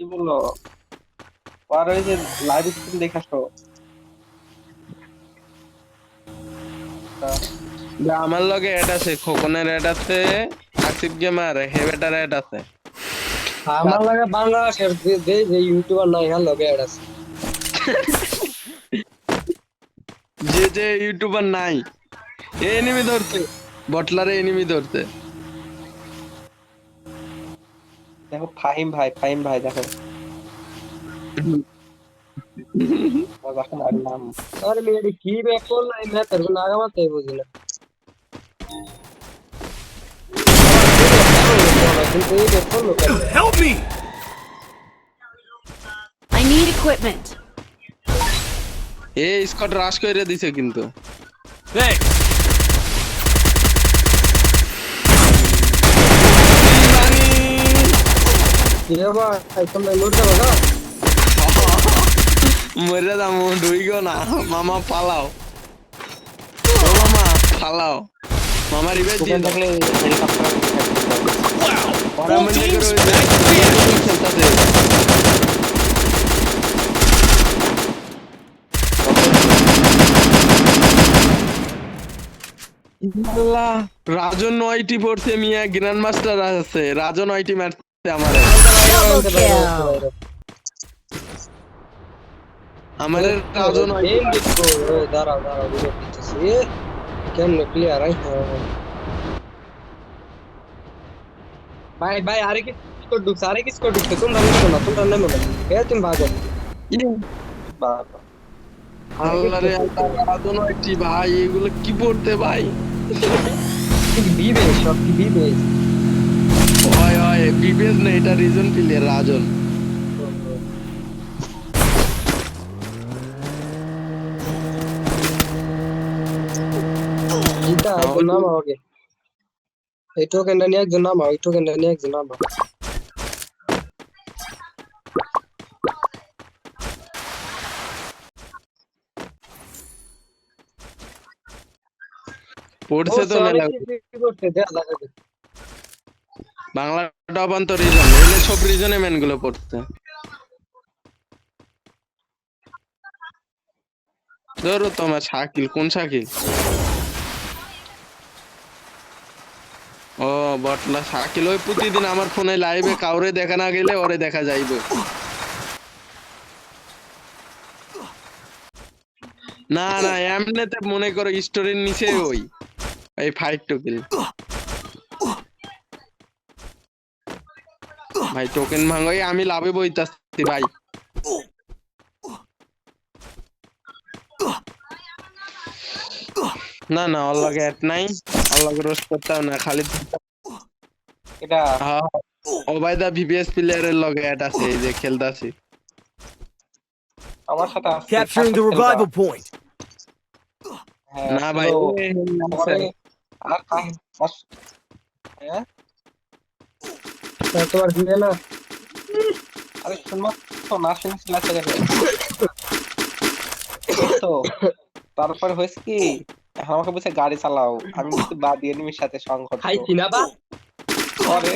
কি বলল? আর ওই যে লাইভ স্ট্রিম দেখাছো আমার লগে অ্যাড আছে খোকনের অ্যাড আছে আসিফ গেমার হেবেটার অ্যাড আছে। আমার লাগে বাংলাদেশের যে যে যে ইউটিউবার নাই হ্যাঁ লগে অ্যাড আছে। যে যে ইউটিউবার নাই এনিমি ধরতে বটলারে এনিমি ধরতে দেখো ফাহিম ভাই ফাহিম ভাই দেখো আর দেখো আর নাম আরে মেয়ে কি ব্যাক করল এই ম্যাপের কোনো আগামাতে বুঝি না কিন্তু এই ব্যাক করল কেন? Help me! I need equipment. এ স্কট রাশ করে দিছে কিন্তু Thanks. মরে যাম ডুই গো না। মামা পালাও। ও মামা পালাও মামা দিয়ে থাকলে ওরা মনে করে রাজন নয়টি পড়ছে মিয়া গ্র্যান্ড মাস্টার আছে। রাজন নয়টি মারছে আমার Double kill. আমার রাজন নয়টি গেম দেখো ওই দাঁড়াও দাঁড়াও ভিডিও দিতেছি এ, কেমনে প্লেয়ার আই ভাই ভাই আরে কি স্কোর ঢুকছে আরে কি স্কোর ঢুকছে তোমরা নেমো না তোমরা নেমো না এ তুমি ভাগো বাবা আল্লাহ রে আল্লাহ, রাজন নয়টি ভাই এগুলো কি পড়তে ভাই বিবে সব কি বিবে হয় হয় বিবেস না এটা রিজন প্লেয়ার রাজন। জিতা একজন নাম আগে এই টোকেনটা নিয়ে একজন নাম এই টোকেনটা নিয়ে একজন নাম পড়ছে তো মেলা। বাংলা টপান তো রিজন এগুলো সব রিজনে মেনগুলো পড়ছে ধরো তোমার শাকিল, কোন শাকিল? ও, বটলা, শাকিল, ওই প্রতিদিন আমার ফোনে লাইভে কাউরে দেখা না গেলে ওরে দেখা যাইবে। না না, এমনিতে মনে করো স্টোরির নিচে ওই, এই ফাইট টু কিল ভাই টোকেন ভাঙাই আমি লাভে বইতাছি ভাই। না না আল্লাহকে এট নাই। আল্লাহকে রোজ করতাম না খালি এটা ওবায়দা ভিভিএস প্লেয়ারের লগে অ্যাড আছে এই যে খেলতাছি। আমার সাথে সাথে খেলবা। revival point. হ্যাঁ, না ভাই আর আস- হ্যাঁ? তোমার দিয়ে না? আরে তো না তো তারপর হয়েছে কি? এখন আমাকে বলছে গাড়ি চালাও। আমি বলছি বা দিয়ে নিমির সাথে সংঘর্ষ খাইছি না বা? পরে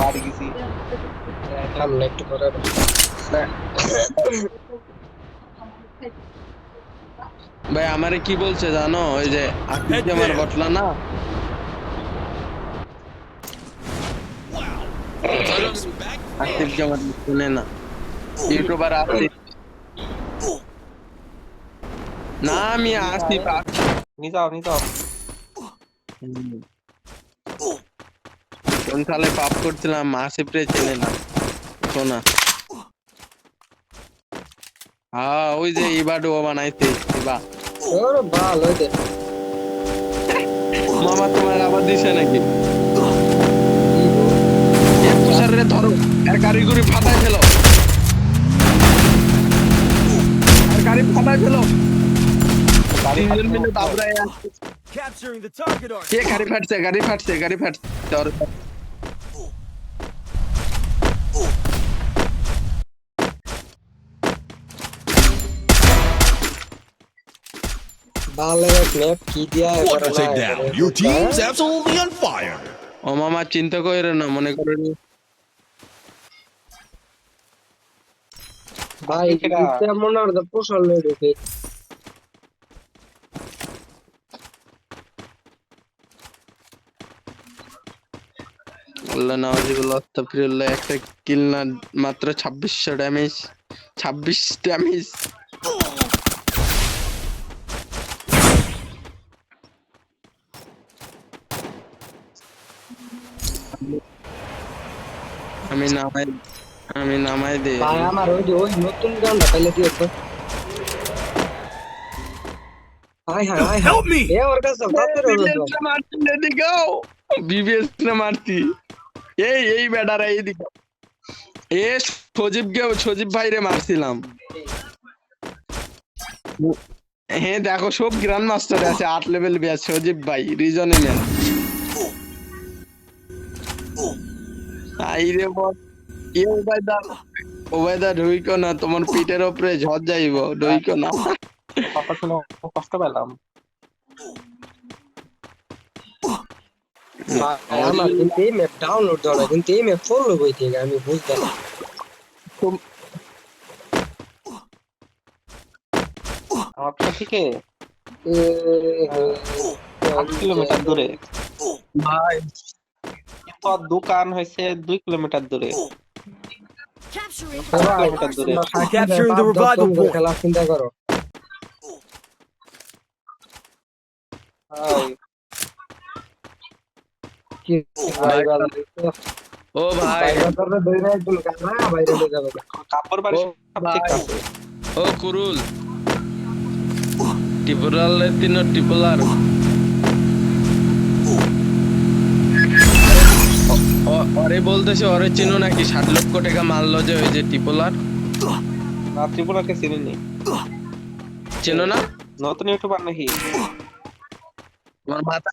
বাড়ি গেছি। সামনে একটু করে ভাই আমারে কি বলছে জানো? ওই যে আকিব আমার বটলা না? আমার শুনে না। ইউটিউবার আসি না আমি আসি নি যাও নি যাও। কোন সালে পাপ করছিলাম আসিফ রে চেনে না। শোনা। হ্যাঁ ওই যে ইবাডো বানাইছে ইবা। ওরে ভালো দে মামা তোমার আবার দিছে নাকি? ধরো। এর কারিগরি ফাটাই ফেলো। এর গাড়ি ফাটাই ফেলো। তিনজন মিলে দাবড়ায়. কে গাড়ি ফাটছে গাড়ি ফাটছে গাড়ি ফাটছে। Your team's absolutely on fire. ও মামা চিন্তা করে না মনে করে ভাই কেডা? এটা মনে হয় তো পোষণ লই ঢুকে আল্লাহ নওয়াজিবুল্লাহ আস্তাগফিরুল্লাহ একটা কিল না মাত্র ছাব্বিশশো ড্যামেজ ছাব্বিশ ড্যামেজ আমি নামাই আমি নামাই দে ভাই আমার ওই যে ওই নতুন গানটা পাইলে দিও তো hi hi hi. Help me! এ ওর কাছে এদিকে বিবিএস না মারতি এই এই এইদিকে এ সজীবকে সজীব ভাইরে মারছিলাম। হ্যাঁ দেখো সব গ্র্যান্ড মাস্টার আছে আট লেভেল ব্যাচ সজীব ভাই রিজনে নেন আইরে বল এ ওবায়দা ওবায়দা ঢুইকো না তোমার পিঠের উপরে ঝড় যাইব ঢুইকো না। কথা শুনে কষ্ট পেলাম। ভাই আমার কিন্তু এই ম্যাপ ডাউনলোড দেওয়া কিন্তু এই ম্যাপ ফলো কই থেকে আমি বুঝতে না। আমার থেকে আট কিলোমিটার দূরে। ভাই দোকান হয়েছে দুই কিলোমিটার দূরে। Capturing the revival point. খেলা চিন্তা করো ও ভাই ও কুরুল টিপুরালে তিন টিপুলার ওরে বলতেছে ওরে চিনো নাকি? ষাট লক্ষ টাকা মারলো যে ওই যে টিপুলার না ত্রিপুরাকে চিনিনি। চেনো না? নতুন ইউটিউবার নাকি? তোমার মাথা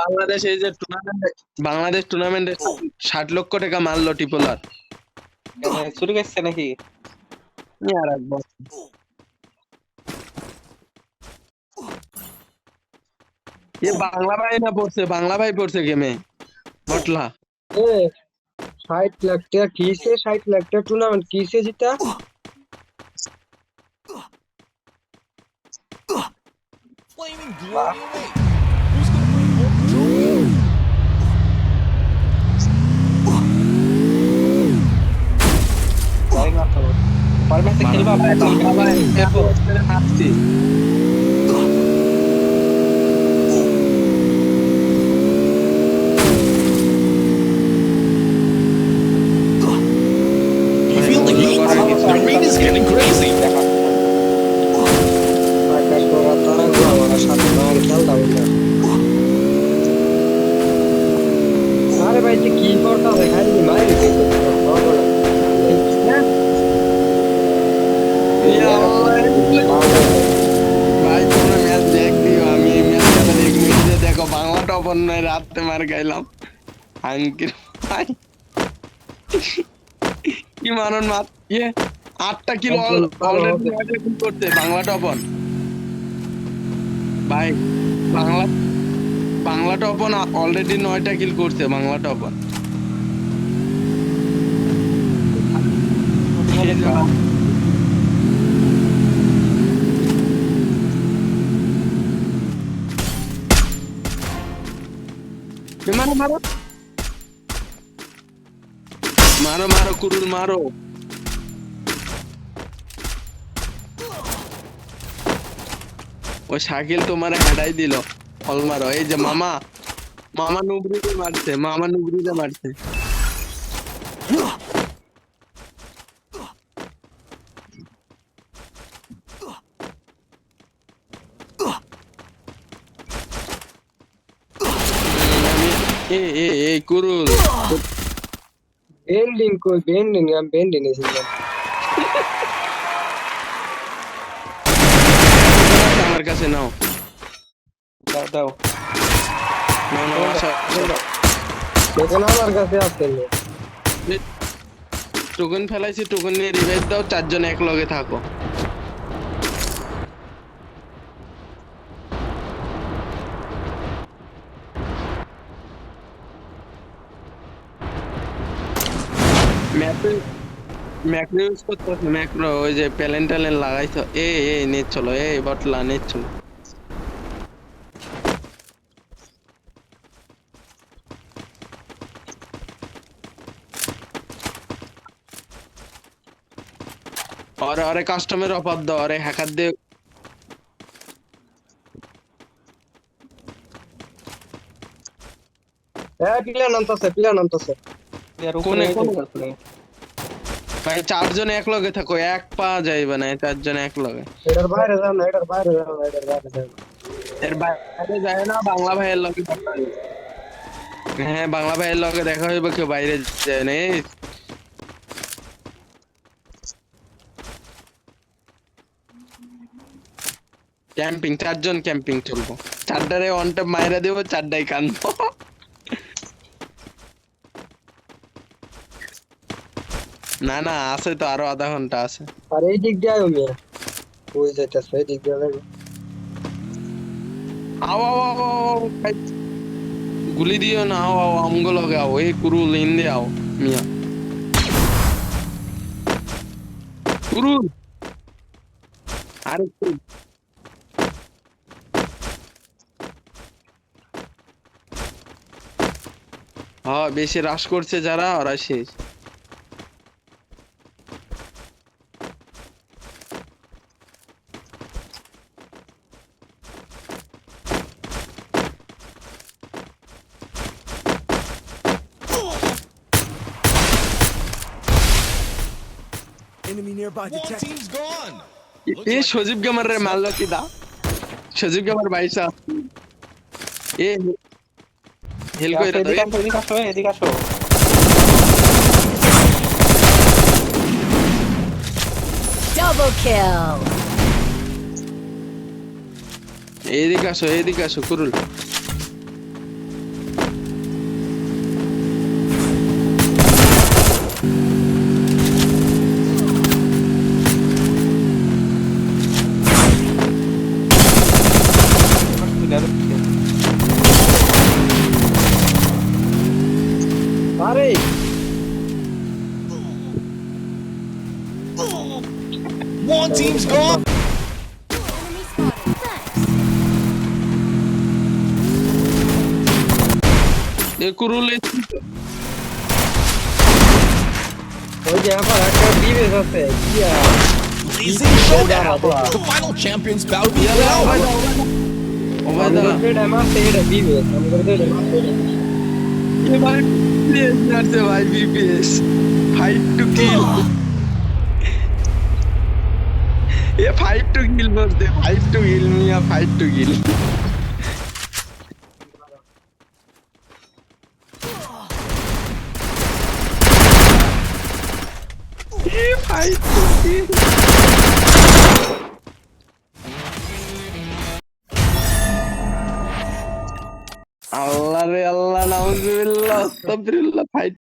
বাংলাদেশ এই যে টুর্নামেন্টে বাংলাদেশ টুর্নামেন্টে ষাট লক্ষ টাকা মারলো টিপুলার চুরি গেছে নাকি? আর এক বছর। এ বাংলা ভাই না পড়ছে? বাংলা ভাই পড়ছে গেমে। বটলা 60 লাখ টাকা কিসে 60 লাখ টাকা টুর্নামেন্ট কিসে জিতা gonna bring রাত্রে মার গাইলাম আঙ্কির ভাই কি মানন মাত ইয়ে আটটা কিলো অলরেডি করছে বাংলা টপন ভাই বাংলা বাংলা টপন অলরেডি নয়টা কিল করছে বাংলা টপন মারো মারো মারো। মারো কুরুল, মারো। ও শাকিল তোমার হাঁটাই দিল। ফল মারো। এই যে মামা মামা নুবরিতে মারছে, মামা নুবরিতে মারছে। আমি এ এ এ কুরুল বেন্ডিং কই বেন্ডিং আমি বেন্ডিং এসেছিলাম আমার কাছে নাও। দাও দাও। নাও নাও আসো, আসো। দেখুন আমার কাছে আছে। টোকেন ফেলাইছি টোকেন নিয়ে রিভাইভ দাও চারজন এক লগে থাকো। ওই যে প্যালেন ট্যালেন লাগাইছো। এ এ চলো, এ, বটলা নেট চলো। আরে আরে কাস্টমের অফার দাও, আরে হ্যাকার দিয়ে হ্যাঁ প্লেয়ার নামতাছে প্লেয়ার নামতাছে কোনে? ভাই চারজন এক লগে থাকো এক পা যাইবে না চারজন এক লগে এটার বাইরে যাও না এটার বাইরে যাও না এটার বাইরে যাও এর বাইরে যায় না বাংলা ভাইয়ের লগে দেখা হ্যাঁ বাংলা ভাইয়ের লগে দেখা হইবে কেউ বাইরে যায় না ক্যাম্পিং চারজন ক্যাম্পিং চলবো। চারটারে ওয়ান ট্যাপ মাইরা দেবো চারটাই কানবো। না না আছে তো আরও আধা ঘণ্টা আছে। আর এই দিক দিয়ে আয়ো মিয়া ওই যাইতাছে এই দিক দিয়ে যাবে আও আও আও। গুলি দিও না আও আও আমগো লগে আও। এই কুরুল ইন্দে আও মিয়া। কুরুল আরে কুরুল। হ্যাঁ বেশি রাশ করছে যারা ওরা শেষ। এ সজীব গেমার রে মারলো কি দা? সজীব গেমার বাইসা এ হেল কইরা এদিকে আসো এদিকে আসো এদিকে আসো। Double kill. এদিকে আসো এদিকে আসো Kurul. আছে কি আর Blazing showdown. The final champions bout to be ইয়ালা, ও ভাই crowned. দা, ও ভাই এ ফাইট টু কিল বলতে ফাইট টু কিল মিয়া ফাইট টু কিল এ ফাইট টু কিল আল্লাহ রে, আল্লাহ, নাউজুবিল্লাহ, আস্তাগফিরুল্লাহ ফাইট